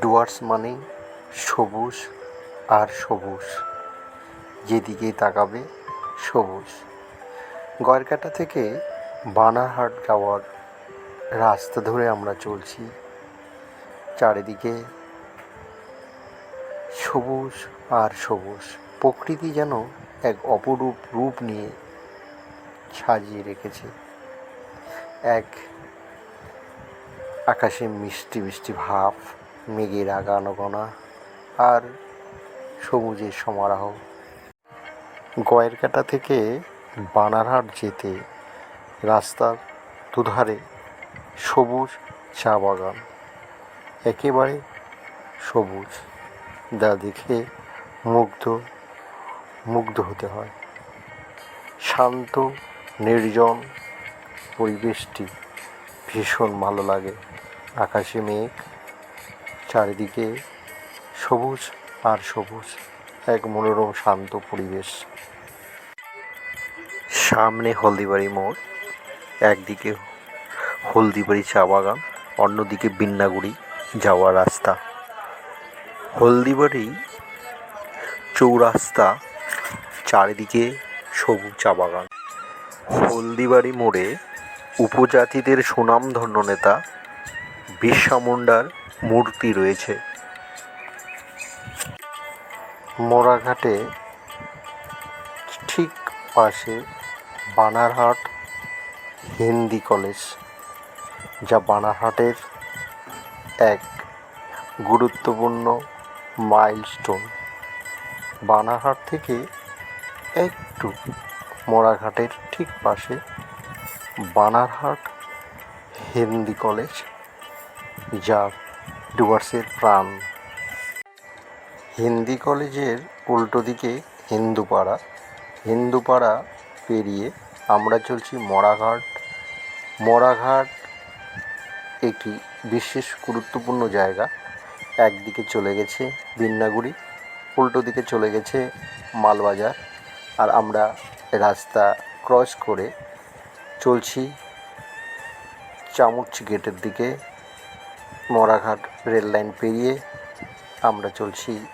ডুয়ার্স মানে সবুজ আর সবুজ। যেদিকে তাকাবে, সবুজ। গয়েরকাটা থেকে বানারহাট যাওয়ার রাস্তা ধরে আমরা চলছি। চারিদিকে সবুজ আর সবুজ। প্রকৃতি যেন এক অপরূপ রূপ নিয়ে সাজিয়ে রেখেছে। এক আকাশে মিষ্টি মিষ্টি ভাব। মেঘের আগানগোনা আর সবুজের সমারোহ। গয়েরকাটা থেকে বানারহাট যেতে রাস্তার দুধারে সবুজ চা বাগান, একেবারে সবুজ। যা দেখে মুগ্ধ মুগ্ধ হতে হয়। শান্ত, নির্জন পরিবেশটি ভীষণ ভালো লাগে। আকাশে মেঘ চারিদিকে সবুজ আর সবুজ, এক মনোরম, শান্ত পরিবেশ। সামনে হলদিবাড়ি মোড়, একদিকে হলদিবাড়ি চা বাগান, অন্যদিকে বিন্নাগুড়ি যাওয়ার রাস্তা। হলদিবাড়ি চৌরাস্তা, চারিদিকে সবুজ চা বাগান। হলদিবাড়ি মোড়ে উপজাতিদের সুনামধন্য নেতা বিরসা মুন্ডার মূর্তি রয়েছে। মোড়াঘাটে ঠিক পাশে বানারহাট হিন্দি কলেজ, যা বানারহাটের এক গুরুত্বপূর্ণ মাইলস্টোন। বানারহাট থেকে একটু মোড়াঘাটের ঠিক পাশে বানারহাট হিন্দি কলেজ যা ডুয়ার্সের প্রাণ। হিন্দি কলেজের উল্টো দিকে হিন্দুপাড়া। হিন্দুপাড়া পেরিয়ে আমরা চলছি মরাঘাট। মরাঘাট একটি বিশেষ গুরুত্বপূর্ণ জায়গা। একদিকে চলে গেছে বিন্নাগুড়ি উল্টো দিকে চলে গেছে মালবাজার। আর আমরা রাস্তা ক্রস করে চলছি চামুচ গেটের দিকে। মরাঘাট রেল লাইন পেরিয়ে আমরা চলছি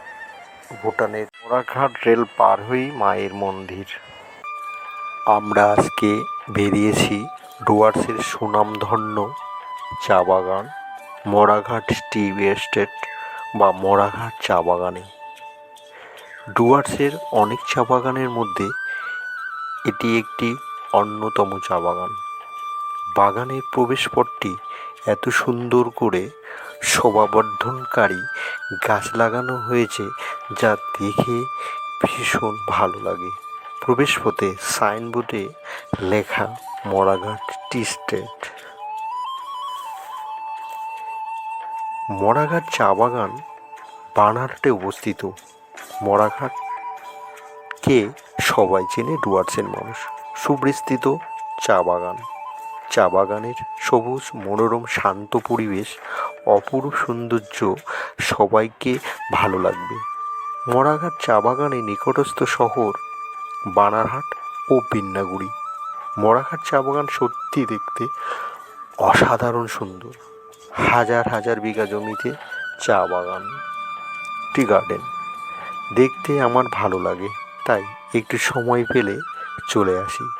ভুটানের মরাঘাট রেল পার হয়েই মায়ের মন্দির। আমরা আজকে বেরিয়েছি ডুয়ার্সের সুনামধন্য চা বাগান মরাঘাট টি এস্টেট বা মরাঘাট চা বাগানে। ডুয়ার্সের অনেক চা বাগানের মধ্যে এটি একটি অন্যতম চা বাগান। বাগানের প্রবেশপথটি এত সুন্দর করে শোভাবর্ধনকারী গাছ লাগানো হয়েছে যা দেখে ভীষণ ভালো লাগে। প্রবেশপথে সাইনবোর্ডে লেখা মরাঘাট টি স্টেট। মরাঘাট চা বাগান বানারহাটে অবস্থিত। মরাঘাটকে সবাই চেনে ডুয়ার্সের মানুষ। সুবিস্তৃত চা বাগান। চা বাগানের সবুজ, মনোরম, শান্ত পরিবেশ, অপরূপ সৌন্দর্য সবাইকে ভালো লাগবে। মরাঘাট চা বাগানের নিকটস্থ শহর বানারহাট ও বিন্নাগুড়ি। মরাঘাট চা বাগান সত্যি দেখতে অসাধারণ সুন্দর। হাজার হাজার বিঘা জমিতে চা বাগান টি গার্ডেন। দেখতে আমার ভালো লাগে, তাই একটু সময় পেলে চলে আসি।